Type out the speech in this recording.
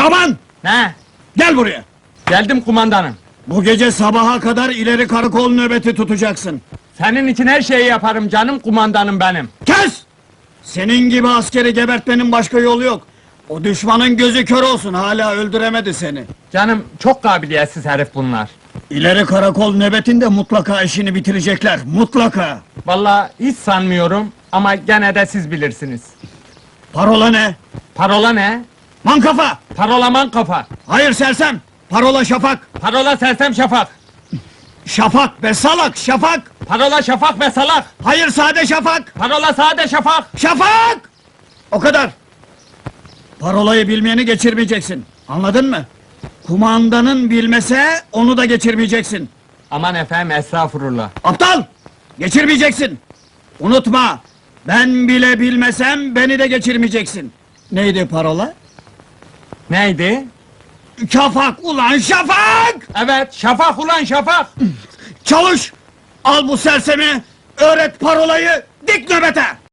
Şaban! Ne? Gel buraya! Geldim kumandanım. Bu gece sabaha kadar ileri karakol nöbeti tutacaksın. Senin için her şeyi yaparım canım kumandanım benim. Kes! Senin gibi askeri gebertmenin başka yolu yok. O düşmanın gözü kör olsun, hala öldüremedi seni. Canım çok kabiliyetsiz herif bunlar. İleri karakol nöbetinde mutlaka işini bitirecekler, mutlaka! Vallahi hiç sanmıyorum ama gene de siz bilirsiniz. Parola ne? Parola ne? Mankafa! Parolaman kafa. Hayır sersem! Parola şafak! Parola sersem şafak. Şafak be salak, şafak! Parola şafak ve salak. Hayır sade şafak! Parola sade şafak. Şafak! O kadar! Parolayı bilmeyeni geçirmeyeceksin, anladın mı? Kumandanın bilmese onu da geçirmeyeceksin. Aman efendim estağfurullah. Aptal! Geçirmeyeceksin! Unutma! Ben bile bilmesem beni de geçirmeyeceksin. Neydi parola? Neydi? Şafak ulan şafak! Evet şafak ulan şafak. Çalış! Al bu sersemi, öğret parolayı, dik nöbete!